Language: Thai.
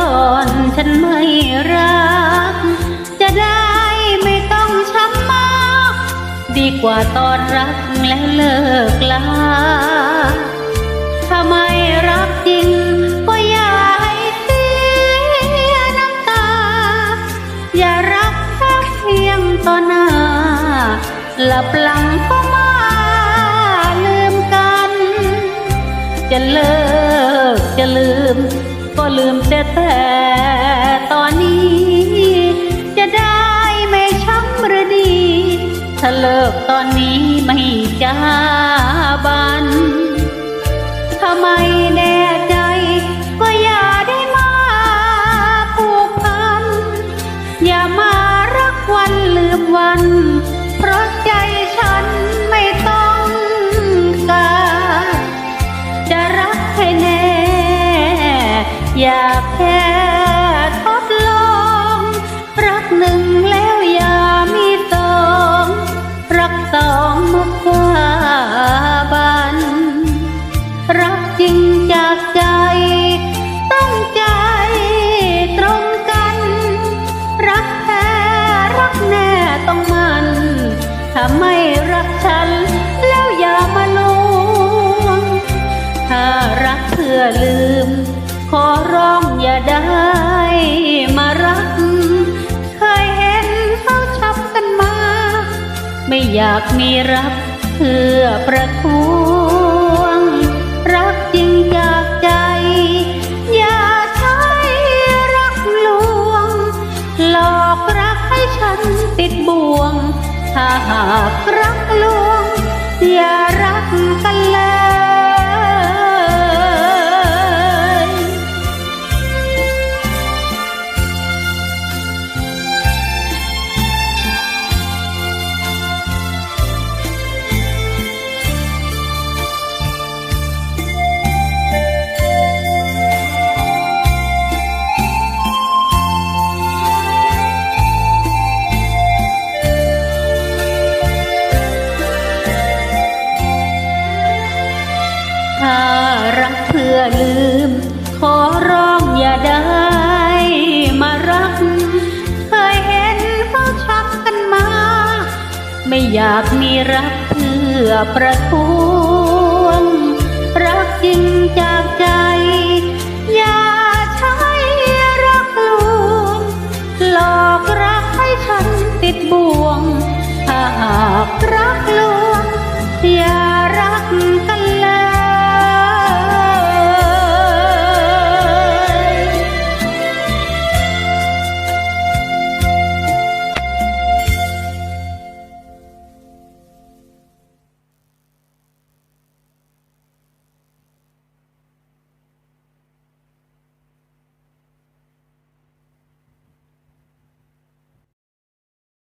ตอนฉันไม่รัก จะได้ไม่ต้องช้ำมาก ดีกว่าตอนรักแล้วเลิกลาถ้าไม่รักจริงก็อย่าให้เสียน้ำตา อย่ารักแค่เพียงต่อหน้า หลับหลังก็มาลืมกัน จะเลิก ลืมแต่แต่ตอนนี้ จะได้ไม่ช้ำหรือดี ถ้าเลิกตอนนี้ไม่จ้าบันทำไมแน่ แค่ทดลอง รักหนึ่งแล้วอย่ามีสอง รักสองมากกว่าบัน รักจริงจากใจต้องใจตรงกัน รักแท้รักแน่ต้องมันถ้าไม่รักฉันแล้วอย่ามาลวงถ้ารักเพื่อลืมขอร้อง อย่าได้มารัก เคยเห็นเขาชับกันมา ไม่อยากมีรักเพื่อประท้วง รักจริงจากใจ อย่าใช้รักลวง หลอกรักให้ฉันติดบ่วง ถ้าหากรักลวง อย่ารัก อลืม ขอร้องอย่าได้มารัก เคยเห็นเขาชักกันมา ไม่อยากมีรักเพื่อประท้วง รักจริงจากใจ อย่าใช้รักลวง หลอกรักให้ฉันติดบ่วงหากรักลวง